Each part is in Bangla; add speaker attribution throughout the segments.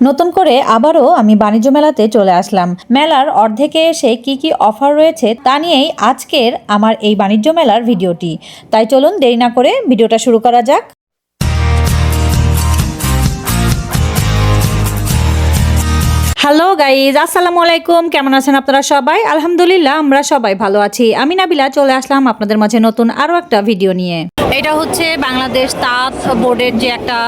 Speaker 1: নতুন করে আবারও আমি বাণিজ্য মেলাতে চলে আসলাম। মেলার অর্ধেকে এসে কি কি অফার রয়েছে তা নিয়েই আজকের আমার এই বাণিজ্য মেলার ভিডিওটি। তাই চলুন দেরি না করে ভিডিওটা শুরু করা যাক। হ্যালো গাইজ আসসালামু আলাইকুম কেমন আছেন আপনারা সবাই? আলহামদুলিল্লাহ আমরা সবাই ভালো আছি। আমি নাবিলা চলে আসলাম আপনাদের মাঝে নতুন আরও একটা ভিডিও নিয়ে। এটা হচ্ছে বাংলাদেশ তাঁত বোর্ডের যে একটা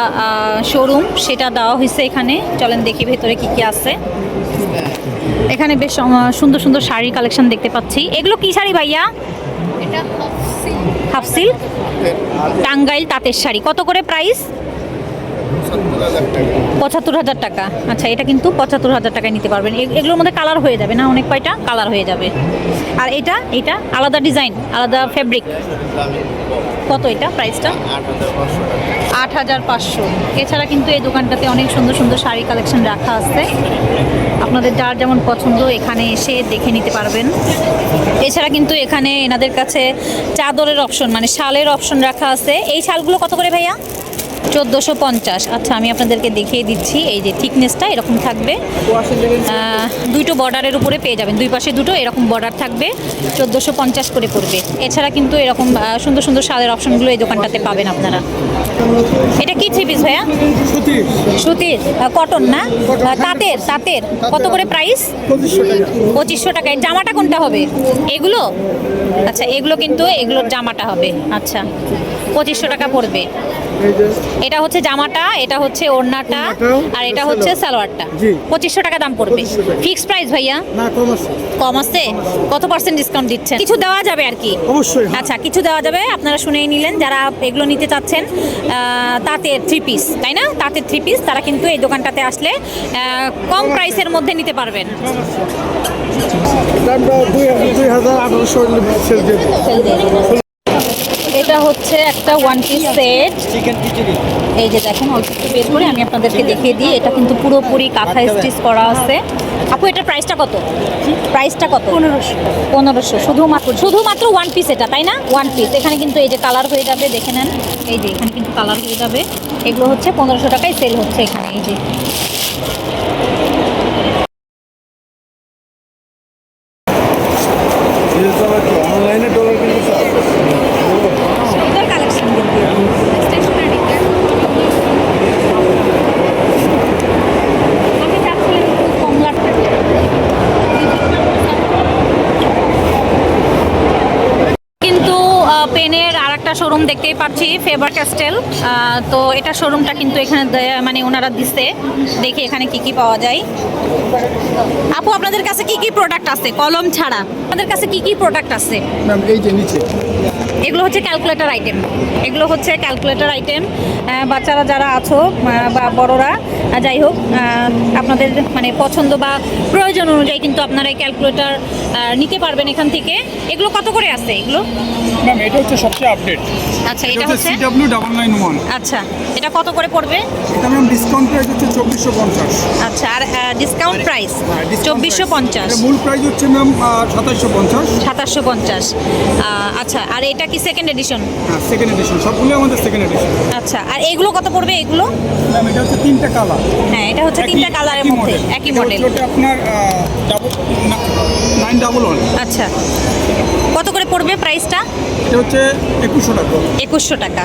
Speaker 1: শোরুম সেটা দেওয়া হয়েছে এখানে। চলেন দেখি ভেতরে কি কি আছে। এখানে বেশ সুন্দর সুন্দর শাড়ির কালেকশন দেখতে পাচ্ছি। এগুলো কি শাড়ি ভাইয়া?
Speaker 2: এটা
Speaker 1: হাফ সিল্ক। টাঙ্গাইল তাঁতের শাড়ি। কত করে প্রাইস পঁচাত্তর হাজার টাকা। আচ্ছা এটা কিন্তু পঁচাত্তর হাজার টাকায় নিতে পারবেন। এগুলোর মধ্যে কালার হয়ে যাবে না? অনেক কয়টা? কালার হয়ে যাবে। আর এটা? এটা? আলাদা ডিজাইন, আলাদা ফেব্রিক। কত এটা প্রাইসটা? আট হাজার পাঁচশো। এছাড়া কিন্তু এই দোকানটাতে অনেক সুন্দর সুন্দর শাড়ি কালেকশন রাখা আছে। আপনাদের যার যেমন পছন্দ, এখানে এসে দেখে নিতে পারবেন। এছাড়া কিন্তু এখানে এনাদের কাছে চাদরের অপশন মানে শালের অপশন রাখা আছে। এই শালগুলো কত করে ভাইয়া? চোদ্দোশো পঞ্চাশ। আচ্ছা আমি আপনাদেরকে দেখিয়ে দিচ্ছি, এই যে থিকনেসটা এরকম থাকবে। দুটো বর্ডারের উপরে পেয়ে যাবেন। দুই পাশে দুটো, এরকম বর্ডার থাকবে, চোদ্দোশো পঞ্চাশ করে পড়বে। এছাড়া কিন্তু এরকম সুন্দর সুন্দর শালের অপশনগুলো এই দোকানটাতে পাবেন আপনারা। এটা কি থ্রি পিস ভাইয়া? সুতির কটন না? তাঁতের তাঁতের। কত করে প্রাইস পঁচিশশো টাকা। এর জামাটা কোনটা হবে? এগুলো? আচ্ছা এগুলো কিন্তু, এগুলোর জামাটা হবে। আচ্ছা পঁচিশশো টাকা পড়বে। এটা হচ্ছে জামাটা এটা হচ্ছে ওড়নাটা আর এটা হচ্ছে সালোয়ারটা। পঁচিশশো টাকা দাম পড়বে।
Speaker 3: 2500
Speaker 1: ফিক্স প্রাইস ভাইয়া?
Speaker 3: কম আছে।
Speaker 1: কত পার্সেন্ট ডিসকাউন্ট দিচ্ছেন? কিছু দেওয়া যাবে আর কি?
Speaker 3: অবশ্যই হ্যাঁ।
Speaker 1: আচ্ছা কিছু দেওয়া যাবে আপনারা শুনেই নিলেন যারা এগুলো নিতে চাচ্ছেন তাঁতের থ্রি পিস তাই না? তাঁতের থ্রি পিস তারা কিন্তু এই দোকানটাতে আসলে কম প্রাইসের মধ্যে নিতে পারবেন।
Speaker 3: দামটা দুই হাজার আঠারোশো সেল দিয়ে। দিই।
Speaker 1: এটা হচ্ছে একটা ওয়ান পিস সেট এই যে দেখেন অল্প একটু বের করে আমি আপনাদেরকে দেখিয়ে দিই। এটা কিন্তু পুরোপুরি কাঁথা স্টিচ করা আছে। আপু এটার প্রাইসটা কত? প্রাইসটা কত? পনেরোশো। পনেরোশো। শুধুমাত্র শুধুমাত্র ওয়ান পিস এটা তাই না? ওয়ান পিস এখানে কিন্তু এই যে কালার হয়ে যাবে দেখে নেন। এই যে এখানে কিন্তু কালার হয়ে যাবে। এগুলো হচ্ছে পনেরোশো টাকায় সেল হচ্ছে এখানে এই যে
Speaker 3: অনলাইনে ডলার কিন্তু
Speaker 1: সুন্দর কালেকশন কিন্তু স্টেশনারি আমি চাচ্ছিলাম একটু কমলা কিন্তু আহ, পেনের আর একটা শোরুম দেখতেই পাচ্ছি ফেভার ক্যাস্টেল তো এটা শোরুমটা কিন্তু এখানে মানে ওনারা দিচ্ছে দেখি এখানে কি কি পাওয়া যায়। আপু আপনাদের কাছে কি কি প্রোডাক্ট আছে? কলম ছাড়া। আপনাদের কাছে কি কি প্রোডাক্ট আছে?
Speaker 3: ম্যাম এই যে নিচে।
Speaker 1: এগুলো হচ্ছে ক্যালকুলেটর আইটেম এগুলো হচ্ছে ক্যালকুলেটর আইটেম বাচ্চারা যারা আছো বা বড়রা যাই হোক আপনাদের মানে পছন্দ বা প্রয়োজন অনুযায়ী কিন্তু আপনারা এই ক্যালকুলেটর নিতে পারবেন এখান থেকে। এগুলো কত করে আছে এগুলো?
Speaker 3: ম্যাম এটা হচ্ছে সবচেয়ে আপডেট
Speaker 1: আচ্ছা
Speaker 3: এটা হচ্ছে সিডব্লিউ ডাবল নাইন ওয়ান
Speaker 1: আচ্ছা এটা কত করে পড়বে?
Speaker 3: এটা ম্যাম ডিসকাউন্ট প্রাইস হচ্ছে চব্বিশশো পঞ্চাশ।
Speaker 1: আচ্ছা আর ডিসকাউন্ট প্রাইস
Speaker 3: হ্যাঁ, discount
Speaker 1: চব্বিশশো পঞ্চাশ।
Speaker 3: মূল প্রাইস হচ্ছে ম্যাম সাতাশশো পঞ্চাশ।
Speaker 1: সাতাশশো পঞ্চাশ। আচ্ছা আর এটা কি সেকেন্ড এডিশন
Speaker 3: হ্যাঁ সেকেন্ড এডিশন সবগুলো আমাদের সেকেন্ড এডিশন
Speaker 1: আচ্ছা আর এগুলো কত পড়বে এগুলো?
Speaker 3: ম্যাম এটা হচ্ছে তিনটা কালার
Speaker 1: হ্যাঁ এটা হচ্ছে তিনটা কালারের মধ্যে একই মডেল
Speaker 3: আপনার নাইন ডাবল ওয়ান
Speaker 1: আচ্ছা। কত করে পড়বে প্রাইসটা
Speaker 3: এটা হচ্ছে একুশশো টাকা।
Speaker 1: একুশশো টাকা।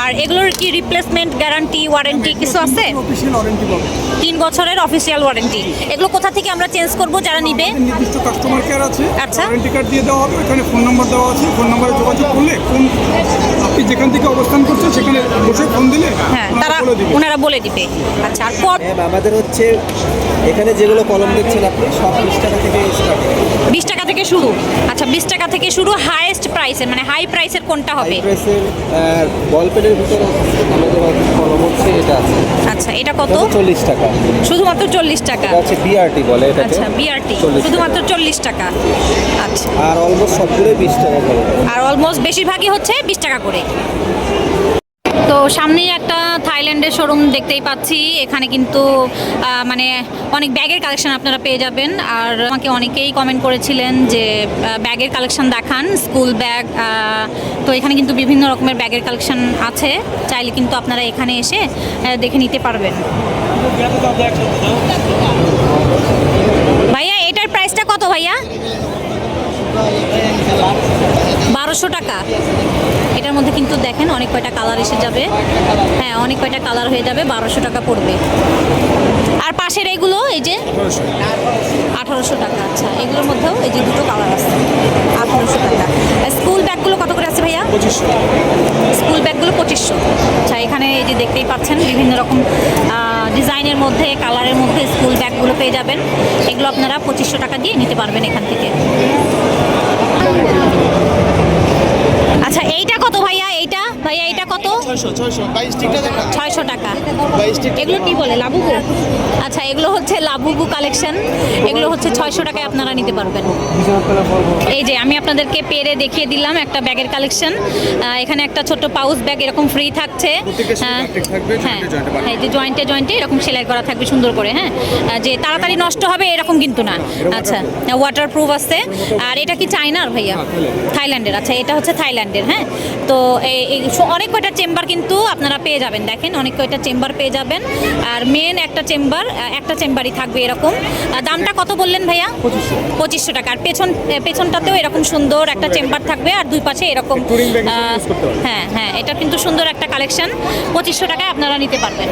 Speaker 1: আর এগুলোর কি রিপ্লেসমেন্ট গ্যারান্টি ওয়ারেন্টি কিছু আছে?
Speaker 3: অফিসিয়াল ওয়ারেন্টি পাবে।
Speaker 1: তিন বছরের অফিসিয়াল ওয়ারেন্টি এগুলো কোথা থেকে আমরা চেঞ্জ করব যারা নিবে?
Speaker 3: নির্দিষ্ট কাস্টমার কেয়ার আছে।
Speaker 1: আচ্ছা।
Speaker 3: ওয়ারেন্টি কার্ড দিয়ে দেওয়া হবে। ওখানে ফোন নাম্বার দেওয়া আছে। ফোন নাম্বারে যোগাযোগ করলে কোন আপনি যেখান থেকে অবস্থান করছেন সেখানে বসে ফোন দিলে
Speaker 1: হ্যাঁ তারা ওনারা বলে দিবে। আচ্ছা আর
Speaker 4: আমাদের হচ্ছে এখানে যেগুলো কলম দেখছেন আপনি সব বিশ টাকা থেকে স্টার্ট
Speaker 1: বিশ টাকা থেকে শুরু। আচ্ছা বিশ টাকা থেকে শুরু হাইয়েস্ট প্রাইসের মানে হাই প্রাইসের কোনটা হবে?
Speaker 4: হাই প্রাইসের বল ভিতরে আমাদের কলম হচ্ছে এটা আছে।
Speaker 1: আচ্ছা এটা কত?
Speaker 4: চল্লিশ টাকা।
Speaker 1: শুধুমাত্র চল্লিশ টাকা।
Speaker 4: এটা হচ্ছে বিআরটি বলে এটাকে।
Speaker 1: আচ্ছা বিআরটি
Speaker 4: 40।
Speaker 1: শুধুমাত্র চল্লিশ টাকা। আচ্ছা।
Speaker 4: আর অলমোস্ট সবগুলোই বিশ টাকা করে।
Speaker 1: আর অলমোস্ট বেশিরভাগই হচ্ছে বিশ টাকা করে। তো সামনেই একটা থাইল্যান্ডের শোরুম দেখতেই পাচ্ছি। এখানে কিন্তু মানে অনেক ব্যাগের কালেকশন আপনারা পেয়ে যাবেন। আর আমাকে অনেকেই কমেন্ট করেছিলেন যে ব্যাগের কালেকশন দেখান স্কুল ব্যাগ তো এখানে কিন্তু বিভিন্ন রকমের ব্যাগের কালেকশন আছে। চাইলে কিন্তু আপনারা এখানে এসে দেখে নিতে পারবেন। ভাইয়া, এটার প্রাইসটা কত ভাইয়া? বারোশো টাকা। এটার মধ্যে কিন্তু দেখেন অনেক কয়টা কালার এসে যাবে। হ্যাঁ অনেক কয়টা কালার হয়ে যাবে বারোশো টাকা পড়বে। আর পাশের এগুলো এই যে? আঠারোশো টাকা আচ্ছা। এগুলোর মধ্যেও এই যে দুটো কালার আছে। আঠারোশো টাকা। স্কুল ব্যাগগুলো কত করে আছে ভাইয়া?
Speaker 3: পঁচিশশো।
Speaker 1: স্কুল ব্যাগগুলো পঁচিশশো। আচ্ছা এখানে এই যে দেখতেই পাচ্ছেন বিভিন্ন রকম ডিজাইনের মধ্যে কালারের মধ্যে স্কুল ব্যাগগুলো পেয়ে যাবেন। এগুলো আপনারা পঁচিশশো টাকা দিয়ে নিতে পারবেন এখান থেকে। আচ্ছা এইটা কত ভাইয়া? এইটা? ভাইয়া এইটা কত?
Speaker 4: ছয়শো ছয়শো। বাইশ টিকটা দেখ
Speaker 1: ছয়শো টাকা। এগুলো কি বলে লাবুবু আচ্ছা এগুলো হচ্ছে লাবুবু কালেকশন। এগুলো হচ্ছে ছয়শো টাকায় আপনারা নিতে পারবেন। এই যে আমি আপনাদেরকে পেরে দেখিয়ে দিলাম একটা ব্যাগের কালেকশন। এখানে একটা ছোট পাউচ ব্যাগ এরকম ফ্রি থাকছে। হ্যাঁ
Speaker 3: এ বানানো।
Speaker 1: এই যে জয়েন্টে জয়েন্টে এরকম সেলাই করা থাকবে সুন্দর করে হ্যাঁ। যে তাড়াতাড়ি নষ্ট হবে এরকম কিন্তু না। আচ্ছা ওয়াটার প্রুফ আছে। আর এটা কি চায়নার ভাইয়া? থাইল্যান্ডের আচ্ছা এটা হচ্ছে থাইল্যান্ডের হ্যাঁ। তো এই অনেক কয়টা চেম্বার কিন্তু আপনারা পেয়ে যাবেন। দেখেন অনেক কয়টা চেম্বার পেয়ে যাবেন। আর মেন একটা চেম্বার একটা চেম্বারই থাকবে এরকম। দামটা কত বললেন ভাইয়া? পঁচিশশো। টাকা। আর পেছন পেছনটাতেও এরকম সুন্দর একটা চেম্বার থাকবে আর দুই পাশে এরকম। হ্যাঁ হ্যাঁ এটা কিন্তু সুন্দর একটা কালেকশন। পঁচিশশো টাকায় আপনারা নিতে পারবেন।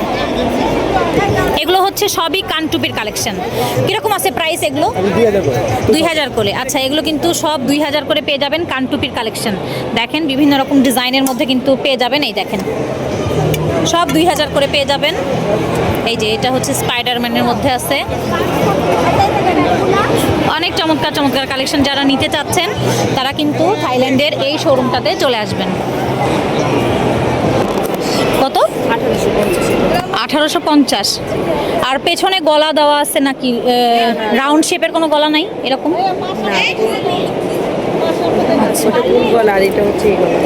Speaker 1: এগুলো হচ্ছে সবই কানটুপির কালেকশন। কীরকম আছে প্রাইস এগুলো?
Speaker 4: দুই হাজার করে।
Speaker 1: দুই হাজার করে। আচ্ছা এগুলো কিন্তু সব দুই হাজার করে পেয়ে যাবেন কানটুপির কালেকশন। দেখেন বিভিন্ন রকম ডিজাইনের মধ্যে কিন্তু পেয়ে যাবেন। এই দেখেন। সব দুই হাজার করে পেয়ে যাবেন। এই যে এটা হচ্ছে স্পাইডারম্যানের মধ্যে আছে। অনেক চমৎকার চমৎকার কালেকশন যারা নিতে চাচ্ছেন তারা কিন্তু থাইল্যান্ডের এই শোরুমটাতে চলে আসবেন। কত? আঠারোশো পঞ্চাশ। আর পেছনে গলা দেওয়া আছে নাকি রাউন্ড শেপের কোনো গলা নাই এরকম?
Speaker 2: গলা।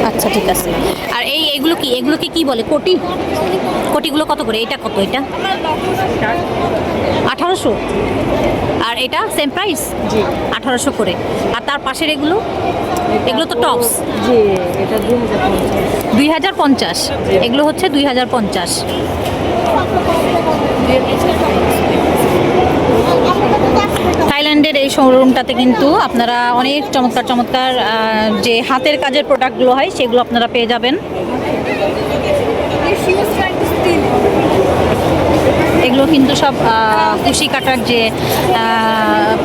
Speaker 1: আচ্ছা ঠিক আছে। আর এগুলো কি? এগুলোকে কি বলে? কোটি? কোটিগুলো কত করে? এটা কত এটা? আঠারোশো। আর এটা সেম প্রাইস
Speaker 2: জি।
Speaker 1: আঠারোশো করে। আর তার পাশের এগুলো? এগুলো তো টপস
Speaker 2: জি এটা দুই হাজার পঞ্চাশ।
Speaker 1: দুই হাজার পঞ্চাশ। এগুলো হচ্ছে দুই হাজার পঞ্চাশ। থাইল্যান্ডের এই শোরুমটাতে কিন্তু আপনারা অনেক চমৎকার চমৎকার যে হাতের কাজের প্রোডাক্টগুলো হয় সেগুলো আপনারা পেয়ে যাবেন। এগুলো কিন্তু সব কুশি কাটার যে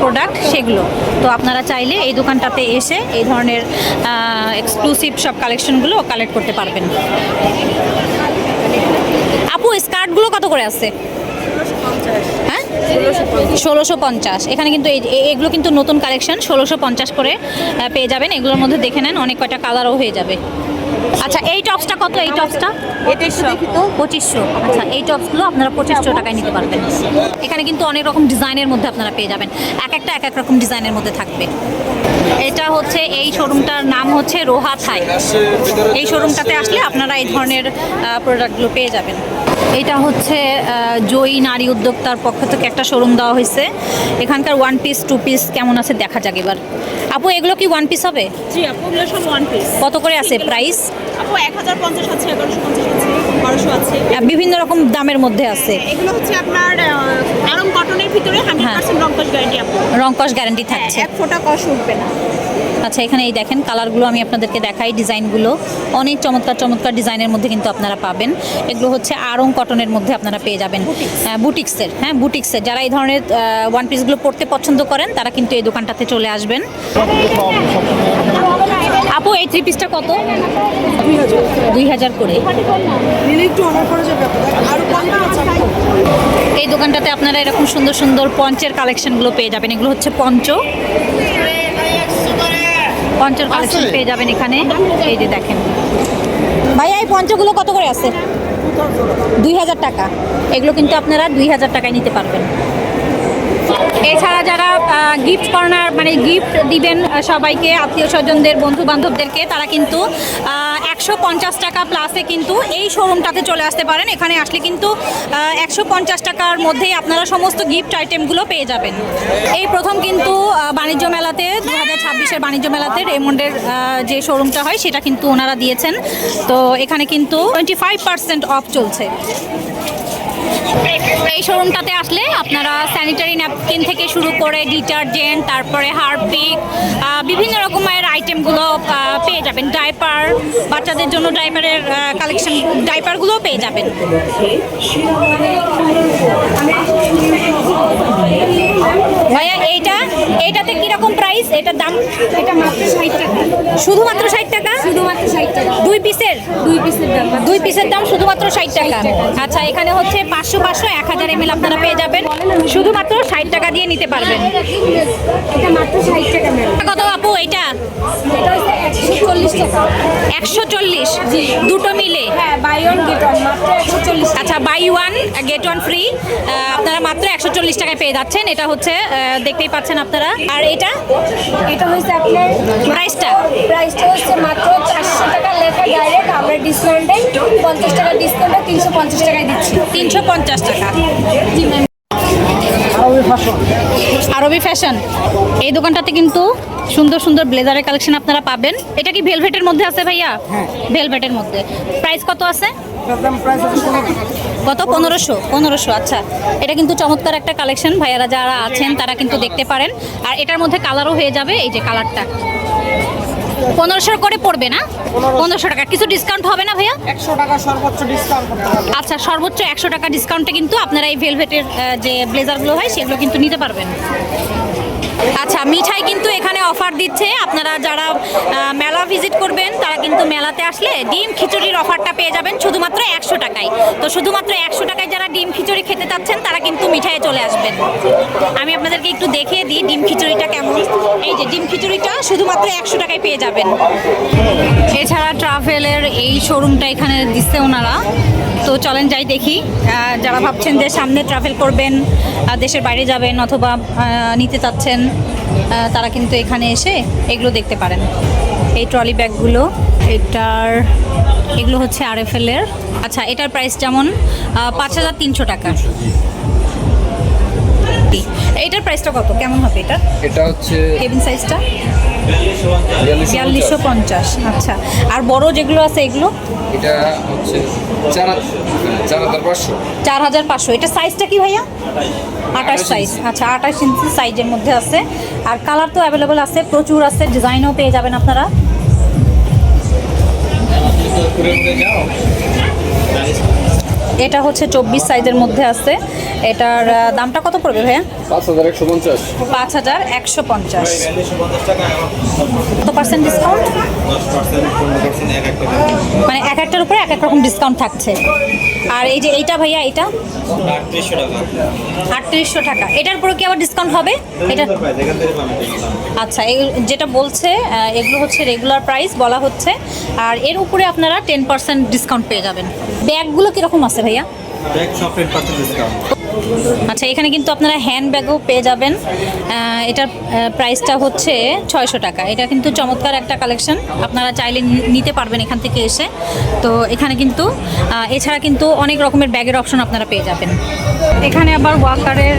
Speaker 1: প্রোডাক্ট সেগুলো। তো আপনারা চাইলে এই দোকানটাতে এসে এই ধরনের এক্সক্লুসিভ সব কালেকশনগুলো কালেক্ট করতে পারবেন। আপু স্কার্টগুলো কত করে আছে? হ্যাঁ? ষোলোশো পঞ্চাশ। এখানে কিন্তু এগুলো কিন্তু নতুন কালেকশন ষোলোশো পঞ্চাশ করে পেয়ে যাবেন। এগুলোর মধ্যে দেখে নেন, অনেক কয়টা কালারও হয়ে যাবে। আচ্ছা এই টপসটা কত? এই টপসটা?
Speaker 2: তো।
Speaker 1: পঁচিশশো। আচ্ছা এই টপসগুলো আপনারা পঁচিশশো টাকায় নিতে পারবেন। এখানে কিন্তু অনেক রকম ডিজাইনের মধ্যে আপনারা পেয়ে যাবেন। এক একটা এক এক রকম ডিজাইনের মধ্যে থাকবে। এটা হচ্ছে এই শোরুমটার নাম হচ্ছে রোহা থাই। এই শোরুমটাতে আসলে আপনারা এই ধরনের প্রোডাক্টগুলো পেয়ে যাবেন। এটা হচ্ছে জয়ী নারী উদ্যোক্তার পক্ষ থেকে একটা শোরুম দেওয়া হয়েছে। এখানকার ওয়ান পিস টু পিস কেমন আছে দেখা যাক এবার। আপু এগুলো কি ওয়ান পিস হবে?
Speaker 5: জি আপু এগুলো সব ওয়ান পিস
Speaker 1: কত করে আছে? প্রাইস
Speaker 5: এক হাজার পঞ্চাশ আছে এগারোশো পঞ্চাশ আছে বারোশো আছে।
Speaker 1: বিভিন্ন রকম দামের মধ্যে আছে।
Speaker 5: এগুলো হচ্ছে আপনার আহ, আরং কটনের ভিতরে হান্ড্রেড
Speaker 1: হ্যাঁ।
Speaker 5: পার্সেন্ট রংকশ গ্যারান্টি আপু
Speaker 1: রং কস গ্যারান্টি
Speaker 5: হ্যাঁ,
Speaker 1: থাকছে।
Speaker 5: এক ফোঁটা কষ উঠবে না।
Speaker 1: আচ্ছা এখানে এই দেখেন কালারগুলো আমি আপনাদেরকে দেখাই ডিজাইনগুলো অনেক চমৎকার চমৎকার ডিজাইনের মধ্যে কিন্তু আপনারা পাবেন। এগুলো হচ্ছে আরং কটনের মধ্যে আপনারা পেয়ে যাবেন। হ্যাঁ, বুটিক্সের হ্যাঁ বুটিক্সের যারা এই ধরনের ওয়ান পিসগুলো পড়তে পছন্দ করেন তারা কিন্তু এই দোকানটাতে চলে আসবেন। আপু এই থ্রি পিসটা কত? দুই হাজার করে। এই দোকানটাতে আপনারা এরকম সুন্দর সুন্দর পঞ্চের কালেকশনগুলো পেয়ে যাবেন। এগুলো হচ্ছে পঞ্চ। পঞ্চের কালেকশন পেয়ে যাবেন এখানে। এই যে দেখেন। ভাইয়া এই পঞ্চগুলো কত করে আছে? দুই হাজার টাকা। এগুলো কিন্তু আপনারা দুই হাজার টাকায় নিতে পারবেন। এছাড়া যারা গিফট কর্নার মানে গিফট দিবেন সবাইকে, আত্মীয় স্বজনদের বন্ধু বান্ধবদেরকে তারা কিন্তু একশো পঞ্চাশ টাকা প্লাসে কিন্তু এই শোরুমটাতে চলে আসতে পারেন। এখানে আসলে কিন্তু একশো পঞ্চাশ টাকার মধ্যেই আপনারা সমস্ত গিফট আইটেমগুলো পেয়ে যাবেন। এই প্রথম কিন্তু বাণিজ্য মেলাতে দু হাজার ছাব্বিশের বাণিজ্য মেলাতে রেমন্ডের যে শোরুমটা হয়, সেটা কিন্তু ওনারা দিয়েছেন। তো এখানে কিন্তু টোয়েন্টি ফাইভ পার্সেন্ট অফ চলছে। এই শোরুমটাতে আসলে আপনারা স্যানিটারি ন্যাপকিন থেকে শুরু করে ডিটারজেন্ট তারপরে হারপিক বিভিন্ন রকমের আইটেমগুলো পেয়ে যাবেন। ডাইপার বাচ্চাদের জন্য ডাইপারের কালেকশন ডাইপারগুলোও পেয়ে যাবেন। ভাইয়া, এইটা, এইটাতে কীরকম প্রাইস এটার দাম
Speaker 2: এটা মাত্র ষাট টাকা।
Speaker 1: শুধুমাত্র ষাট টাকা?
Speaker 2: শুধুমাত্র ষাট টাকা।
Speaker 1: দুই পিসের
Speaker 2: দুই পিসের দাম।
Speaker 1: দুই পিসের দাম শুধুমাত্র ষাট টাকা। আচ্ছা এখানে হচ্ছে পাঁচশো পাঁচশো এক হাজার এমএল আপনারা পেয়ে যাবেন। শুধুমাত্র ষাট টাকা দিয়ে নিতে পারবেন।
Speaker 2: এটা মাত্র ষাট টাকা
Speaker 1: কত আপু এটা
Speaker 2: এটা হচ্ছে একশো চল্লিশ টাকা।
Speaker 1: একশো চল্লিশ? দুটো মিলে?
Speaker 2: হ্যাঁ বাই ওয়ান গেট ওয়ান মাত্র একশো চল্লিশ
Speaker 1: আচ্ছা buy one get one free আপনারা মাত্র একশো চল্লিশ টাকায় পেয়ে যাচ্ছেন। এটা হচ্ছে দেখতেই পাচ্ছেন আপনারা। আর এটা?
Speaker 2: এটা হচ্ছে আপনার
Speaker 1: প্রাইসটা
Speaker 2: প্রাইসটা হচ্ছে মাত্র চারশো টাকা লেখা ডাইরেক্ট আমরা ডিসকাউন্টে পঞ্চাশ টাকা ডিসকাউন্টে তিনশো পঞ্চাশ টাকায় দিচ্ছি।
Speaker 1: তিনশো পঞ্চাশ টাকা।
Speaker 2: জি ম্যাম
Speaker 1: আরবি ফ্যাশন এই দোকানটাতে কিন্তু সুন্দর সুন্দর ব্লেজারের কালেকশন আপনারা পাবেন। এটা কি ভেলভেটের মধ্যে আছে ভাইয়া? ভেলভেটের মধ্যে। প্রাইস কত আছে? কত? পনেরোশো? পনেরোশো আচ্ছা। এটা কিন্তু চমৎকার একটা কালেকশন ভাইয়ারা যারা আছেন তারা কিন্তু দেখতে পারেন। আর এটার মধ্যে কালারও হয়ে যাবে এই যে কালারটা পনেরোশো করে পড়বে না? পনেরোশো। টাকা। কিছু ডিসকাউন্ট হবে না ভাইয়া?
Speaker 6: একশো টাকা সর্বোচ্চ ডিসকাউন্ট
Speaker 1: আচ্ছা সর্বোচ্চ একশো টাকা ডিসকাউন্টে কিন্তু আপনারা এই ভেলভেটের যে ব্লেজারগুলো হয় সেগুলো কিন্তু নিতে পারবেন। আচ্ছা মিঠাই কিন্তু এখানে অফার দিচ্ছে। আপনারা যারা মেলা ভিজিট করবেন, তারা কিন্তু মেলাতে আসলে ডিম খিচুড়ির অফারটা পেয়ে যাবেন শুধুমাত্র একশো টাকায়। তো শুধুমাত্র একশো টাকায় যারা ডিম খিচুড়ি খেতে চাচ্ছেন, তারা কিন্তু মিঠাইয়ে চলে আসবেন। আমি আপনাদেরকে একটু দেখিয়ে দিই ডিম খিচুড়িটা কেমন। এই যে ডিম খিচুড়িটা শুধুমাত্র একশো টাকায় পেয়ে যাবেন। এছাড়া ট্রাভেলের এই শোরুমটা এখানে দিচ্ছে ওনারা। তো চলেন যাই দেখি। যারা ভাবছেন যে সামনে ট্রাভেল করবেন দেশের বাইরে যাবেন অথবা নিতে চাচ্ছেন তারা কিন্তু এখানে এসে এগুলো দেখতে পারেন। এই ট্রলি ব্যাগগুলো এটার এগুলো হচ্ছে আর এফ এর আচ্ছা এটার প্রাইস যেমন পাঁচ হাজার তিনশো টাকা। এটার প্রাইসটা কত? কেমন হবে এটা?
Speaker 7: এটা হচ্ছে
Speaker 1: কেবিন সাইজটা বিয়াল্লিশশো পঞ্চাশ। আচ্ছা। আর বড় যেগুলো আছে এগুলো?
Speaker 7: এটা হচ্ছে চার হাজার- পাঁচশো।
Speaker 1: চার হাজার পাঁচশো। এটা সাইজটা কি ভাইয়া? আঠাশ সাইজ আচ্ছা আঠাশ ইঞ্চি সাইজের মধ্যে আছে। আর কালার তো অ্যাভেলেবল আছে প্রচুর আছে ডিজাইনও পেয়ে যাবেন আপনারা। এটা হচ্ছে চব্বিশ সাইজের মধ্যে আছে। এটার দামটা কত পড়বে ভাইয়া?
Speaker 7: পাঁচ হাজার একশো পঞ্চাশ।
Speaker 1: পাঁচ হাজার একশো পঞ্চাশ। কত পার্সেন্ট ডিসকাউন্ট মানে এক একটার উপরে এক এক রকম ডিসকাউন্ট থাকছে। আর এই যে এইটা ভাইয়া এটা আটত্রিশশো টাকা। এটার উপরে কি আবার ডিসকাউন্ট হবে? এটা আচ্ছা এই যেটা বলছে এগুলো হচ্ছে রেগুলার প্রাইস বলা হচ্ছে। আর এর উপরে আপনারা টেন পার্সেন্ট ডিসকাউন্ট পেয়ে যাবেন। ব্যাগগুলো কীরকম আছে ভাইয়া? আচ্ছা এখানে কিন্তু আপনারা হ্যান্ড ব্যাগও পেয়ে যাবেন। এটার প্রাইসটা হচ্ছে ছয়শো টাকা। এটা কিন্তু চমৎকার একটা কালেকশন আপনারা চাইলে নিতে পারবেন এখান থেকে এসে। তো এখানে কিন্তু এছাড়া কিন্তু অনেক রকমের ব্যাগের অপশন আপনারা পেয়ে যাবেন। এখানে আবার ওয়াকারের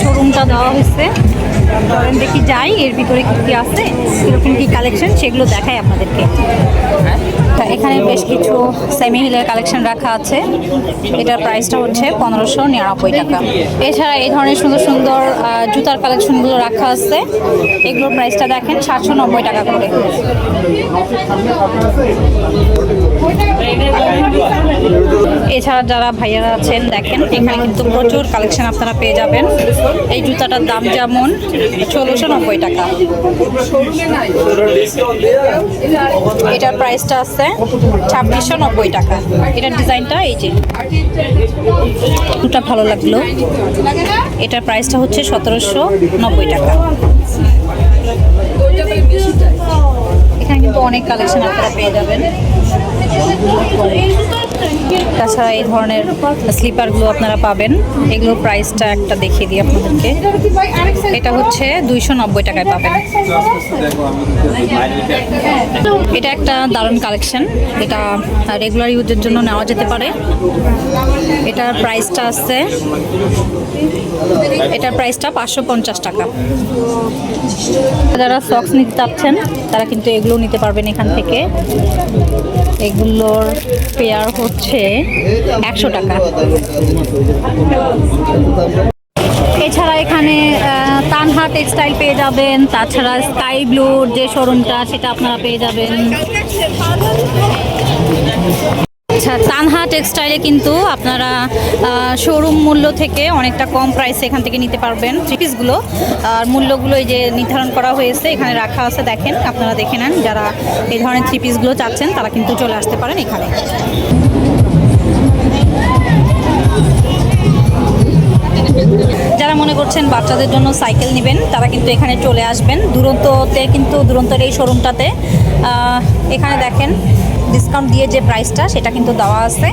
Speaker 1: শোরুমটা দেওয়া হয়েছে। দেখি যাই, এর ভিতরে কী কী আছে, কীরকম কী কালেকশন সেগুলো দেখাই আপনাদেরকে। এখানে বেশ কিছু সেমি হিলের কালেকশন রাখা আছে। এটার প্রাইসটা হচ্ছে পনেরোশো নিরানব্বই টাকা। এছাড়া এই ধরনের সুন্দর সুন্দর জুতার কালেকশনগুলো রাখা আছে। এগুলোর প্রাইসটা দেখেন সাতশো নব্বই টাকা করে। এছাড়া যারা ভাইয়ারা আছেন, দেখেন, এখানে কিন্তু প্রচুর কালেকশন আপনারা পেয়ে যাবেন। এই জুতাটার দাম যেমন ষোলোশো নব্বই টাকা। এটার প্রাইসটা আছে ছাব্বিশশো নব্বই টাকা। এটার ডিজাইনটা এই যে। দুটা ভালো লাগল। এটার প্রাইসটা হচ্ছে সতেরোশো নব্বই টাকা। এখানে কিন্তু অনেক কালেকশন আপনারা পেয়ে যাবেন। তাছাড়া এই ধরনের স্লিপারগুলো আপনারা পাবেন। এগুলোর প্রাইসটা একটা দেখিয়ে দিই আপনাদেরকে। এটা হচ্ছে দুইশো নব্বই টাকায় পাবেন। এটা একটা দারুণ কালেকশন এটা রেগুলার ইউজের জন্য নেওয়া যেতে পারে। এটার প্রাইসটা আছে, এটার প্রাইসটা পাঁচশো পঞ্চাশ টাকা। যারা সক্স নিতে চাচ্ছেন, তারা কিন্তু এগুলো নিতে পারবেন এখান থেকে। এগুলোর পেয়ার হচ্ছে একশো টাকা। এছাড়া এখানে তানহা টেক্সটাইল পেয়ে যাবেন, তাছাড়া স্কাই ব্লুর যে শোরুমটা, সেটা আপনারা পেয়ে যাবেন। আচ্ছা তানহা টেক্সটাইলে কিন্তু আপনারা শোরুম মূল্য থেকে অনেকটা কম প্রাইসে এখান থেকে নিতে পারবেন থ্রি পিসগুলো আর মূল্যগুলো যে নির্ধারণ করা হয়েছে, এখানে রাখা আছে, দেখেন, আপনারা দেখে নেন, যারা এই ধরনের থ্রি পিসগুলো চাচ্ছেন, তারা কিন্তু চলে আসতে পারেন এখানে। যারা মনে করছেন বাচ্চাদের জন্য সাইকেল নেবেন, তারা কিন্তু এখানে চলে আসবেন। দুরন্ততে কিন্তু দুরন্তের এই শোরুমটাতে এখানে দেখেন ডিসকাউন্ট দিয়ে যে প্রাইসটা সেটা কিন্তু দেওয়া আছে।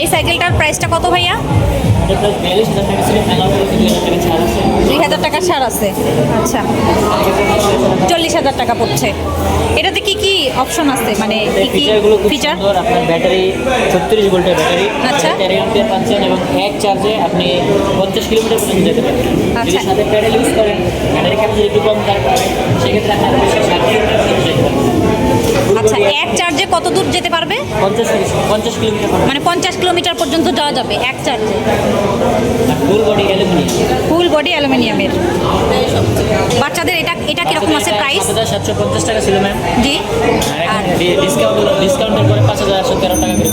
Speaker 1: এই সাইকেলটার প্রাইসটা কত ভাইয়া? দুই হাজার টাকা ছাড় আছে। আচ্ছা। চল্লিশ হাজার টাকা পড়ছে। এটাতে কি কি অপশন আছে? মানে কি কি ফিচার
Speaker 8: আপনার ব্যাটারি ছত্রিশ ভোল্টের ব্যাটারি
Speaker 1: আচ্ছা।
Speaker 8: তেরো অ্যাম্পিয়ার পাচ্ছেন এবং এক চার্জে আপনি পঞ্চাশ কিলোমিটার পর্যন্ত যেতে পারবেন। যদি
Speaker 1: আচ্ছা।
Speaker 8: সাথে প্যাডেল ইউজ করেন ব্যাটারি ক্যাপাসিটি একটু কম থাকবে সেক্ষেত্রে আপনি আরও
Speaker 1: আচ্ছা এক চার্জে কত দূর যেতে পারবে?
Speaker 8: পঞ্চাশ পঞ্চাশ কিলোমিটার
Speaker 1: মানে পঞ্চাশ কিলোমিটার পর্যন্ত যাওয়া যাবে এক চার্জে?
Speaker 8: Full body aluminium
Speaker 1: full body অ্যালুমিনিয়ামের বাচ্চাদের এটা এটা কীরকম আছে প্রাইস
Speaker 8: সাতশো পঞ্চাশ টাকা ছিল ম্যাম
Speaker 1: জি।
Speaker 8: আর ডিসকাউন্ট ডিসকাউন্টের পরে পাঁচ হাজার আটশো তেরো টাকা করে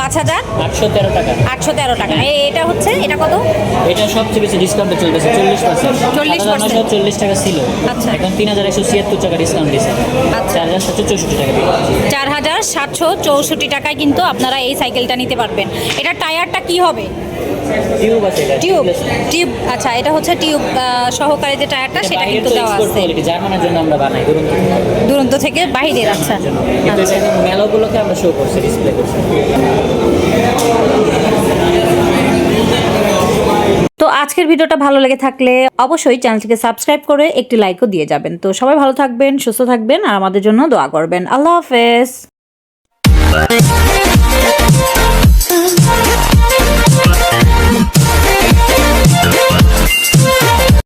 Speaker 1: পাঁচ হাজার?
Speaker 8: আটশো তেরো টাকা।
Speaker 1: আটশো তেরো টাকা। এটা হচ্ছে এটা কত?
Speaker 8: এটা সবচেয়ে বেশি ডিসকাউন্টে চলতেছে চল্লিশ পার্সেন্ট
Speaker 1: 40%
Speaker 8: চল্লিশ টাকা ছিল।
Speaker 1: আচ্ছা।
Speaker 8: এখন তিন হাজার একশো ছিয়াত্তর টাকা ডিসকাউন্ট দিয়েছে
Speaker 1: আচ্ছা।
Speaker 8: সাতশো
Speaker 1: চার হাজার সাতশো চৌষট্টি টাকায় কিন্তু আপনারা এই সাইকেলটা নিতে পারবেন। এটা টায়ারটা কি হবে?
Speaker 8: টিউব
Speaker 1: টিউব আচ্ছা এটা হচ্ছে টিউব সহকারে যে টায়ারটা সেটা কিন্তু দেওয়া আছে।
Speaker 8: জার্মানের জন্য আমরা বানাই
Speaker 1: দুরন্ত থেকে। বাহিরের আচ্ছা। আচ্ছা।
Speaker 8: মেলোগুলোকে আমরা শো করছি ডিসপ্লে করছি।
Speaker 1: তো আজকের ভিডিওটা ভালো লেগে থাকলে অবশ্যই চ্যানেলটিকে সাবস্ক্রাইব করে একটি লাইকও দিয়ে যাবেন। তো সবাই ভালো থাকবেন, সুস্থ থাকবেন আর আমাদের জন্য দোয়া করবেন। আল্লাহ হাফেজ।